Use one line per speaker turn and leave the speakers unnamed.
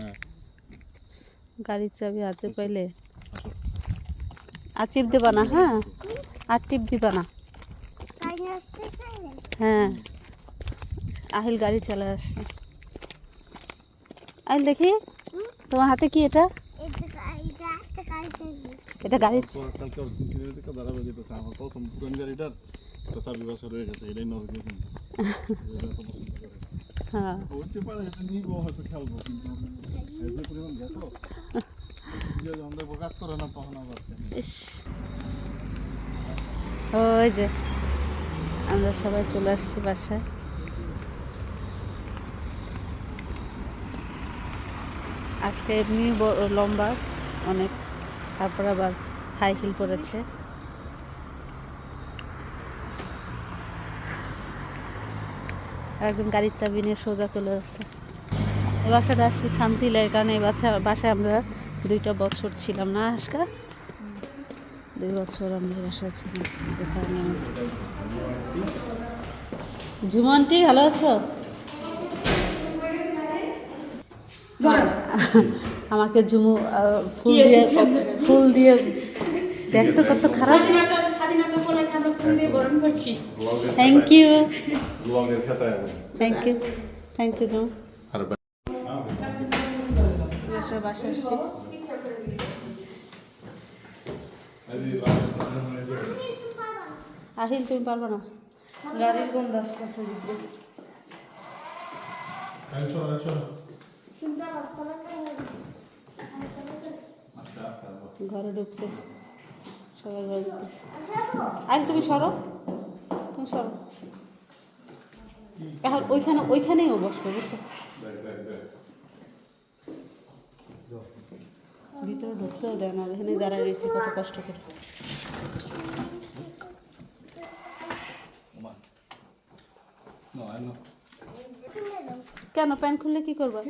হ্যাঁ।
গাড়ির চাবি হাতে পাইলে। আর চিপ দিবা না হ্যাঁ? আর টিপ দিবা না। হ্যাঁ। আহিল গাড়ি চালা আসছে। আহিল দেখি তোমার হাতে কি এটা? এটা গাড়ি
তো হয়ে।
ওই যে আমরা সবাই চলে আসছি বাসায়। আজকে এমনি লম্বা অনেক তারপর আবার হাই হিল পড়েছে। আর একজন গাড়ির চাবি নিয়ে সোজা চলে যাচ্ছে এই বাসাটা আসলে শান্তি লাগে কারণ এই বাসা বাসায় আমরা দুইটা বছর ছিলাম না আজকা? দুই বছর আমরা এই বাসায় ছিলাম যে কারণে আমাদের। ঝুমু ভালো আছো? আমাকে ঝুমু ফুল দিয়ে ফুল দিয়ে দেখছ কত খারাপ
স্বাধীনতা উপলক্ষে আমরা ফুল দিয়ে বরণ করছি
থ্যাংক ইউ
ব্লগের খাতায়
thank you thank you Jhumu
আর
বাসা আসছি আহিল তুমি পারবে না?
গাড়ির গন্ধ আসতেছে।
ঘরে ঢুকতে সবাই ঘরে ঢুকতেছে। আহিল তুমি সরো। তুমি সরো এখন ওইখানে ওইখানেই ও বসবে, বুঝছ? ভিতরে ঢুকতেও দেয় না, এখানে দাঁড়ায় রয়েছে কত কষ্ট করে। কেন প্যান্ট খুললে কি করবা।